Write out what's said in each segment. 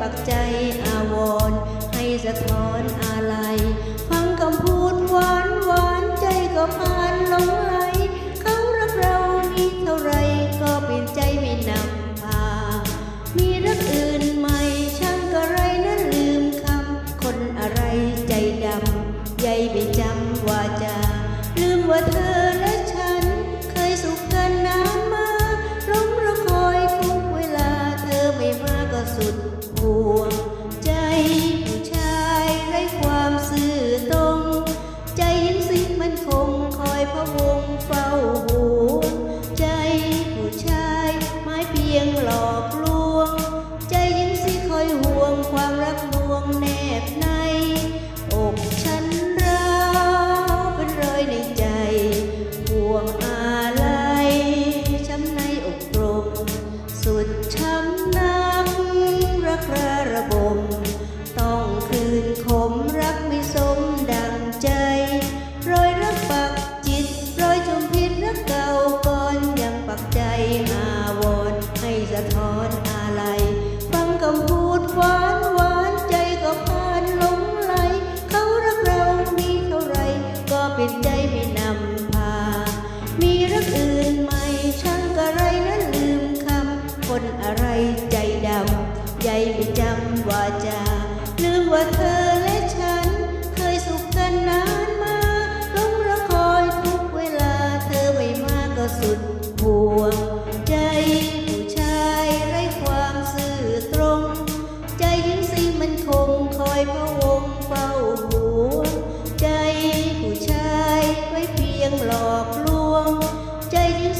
ปักใจอาวรให้สะท้อนอะไรฟังคำพูดหวานหวานใจก็พานหลงไหลเขารักเรานี้เท่าไรก็เป็นใจไม่นำพา มีรักอื่นใหม่ช่างกระไรนั้นลืมคำ คนอะไรใจดำใยไปจำว่าจาลืมว่าเธอ นคงคอยพะวงเฝ้าห่วใจผู้ชายไม้เพียงหลอกลวง ใจยังสิคอยห่วงความรักลวงแนบนาะท้อนอะไรฟังคำพูดหวานหวานใจก็พานหลงไหลเขารักเรามีเท่าไร ก็เป็นใจไม่นำพา มีรักอื่นไหมช่างกะไรนั้นลืมคำคนอะไรใจดำใยไม่จำว่าจาลืมว่าเธอ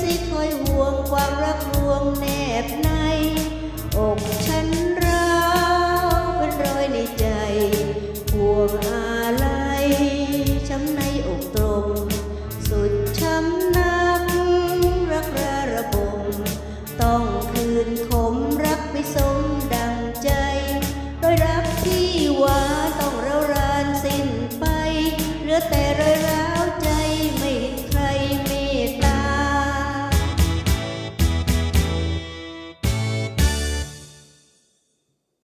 สิคอยห่วงความรักห่วงแนบใน อกฉันร้าวเป็นรอยในใจ ห่วงอะไรยช้ำในอกตรง สุดช้ำนักรักระระบมต้องคืนคมรักไม่สมดังใจโดยรักที่หวาต้องเร้ารานสิ้นไปเหลือแต่รอย